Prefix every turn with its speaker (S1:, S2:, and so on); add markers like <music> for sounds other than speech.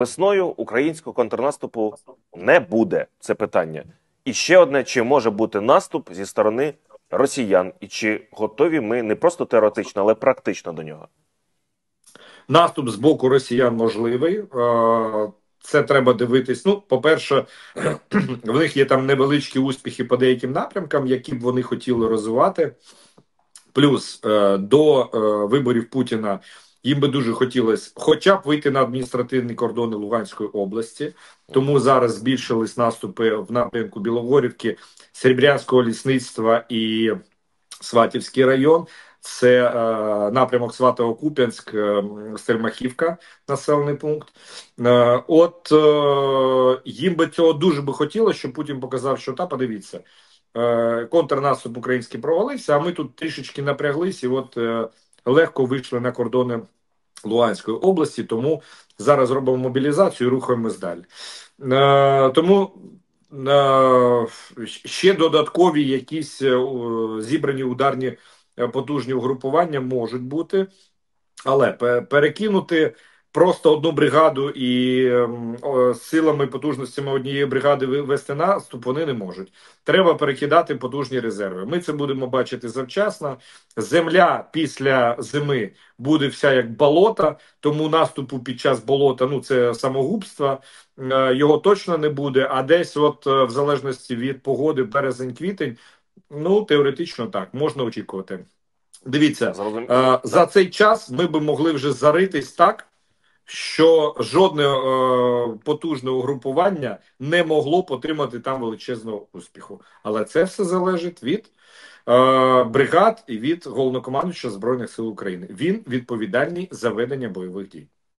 S1: Весною українського контрнаступу не буде. Це питання. І ще одне: чи може бути наступ зі сторони росіян, і чи готові ми не просто теоретично, але практично до нього?
S2: Наступ з боку росіян можливий. Е, Це треба дивитись. Ну, по-перше, <clears throat> в них є там невеличкі успіхи по деяким напрямкам, які б вони хотіли розвивати. Плюс е, до е, виборів Путіна їм би дуже хотілося хоча б вийти на адміністративні кордони Луганської області. Тому зараз збільшились наступи в напрямку Білогорівки, Серебрянського лісництва і Сватівський район. Це е, напрямок Сватово-Куп'янськ, е, Стельмахівка, населений пункт. Е, от е, їм би цього дуже би хотілося, щоб Путін показав, що та подивіться, е, контрнаступ український провалився, а ми тут трішечки напряглись, і от е, легко вийшли на кордони Луганської області. Тому зараз робимо мобілізацію і рухаємось далі. Е, тому е, ще додаткові якісь е, зібрані ударні потужні угрупування можуть бути, але перекинути. Просто одну бригаду і ем, силами потужностями однієї бригади вести наступ вони не можуть. Треба перекидати потужні резерви. Ми це будемо бачити завчасно. Земля після зими буде вся як болото, тому наступу під час болота ну це самогубство. Е, Його точно не буде. А десь, от е, в залежності від погоди, березень-квітень, ну теоретично так можна очікувати. Дивіться,
S1: Зрозуміло.
S2: Е, За цей час ми би могли вже заритись так, що жодне е, потужне угрупування не могло потримати отримати там величезного успіху. Але це все залежить від е, бригад і від головнокомандуючого Збройних сил України. Він відповідальний за ведення бойових дій.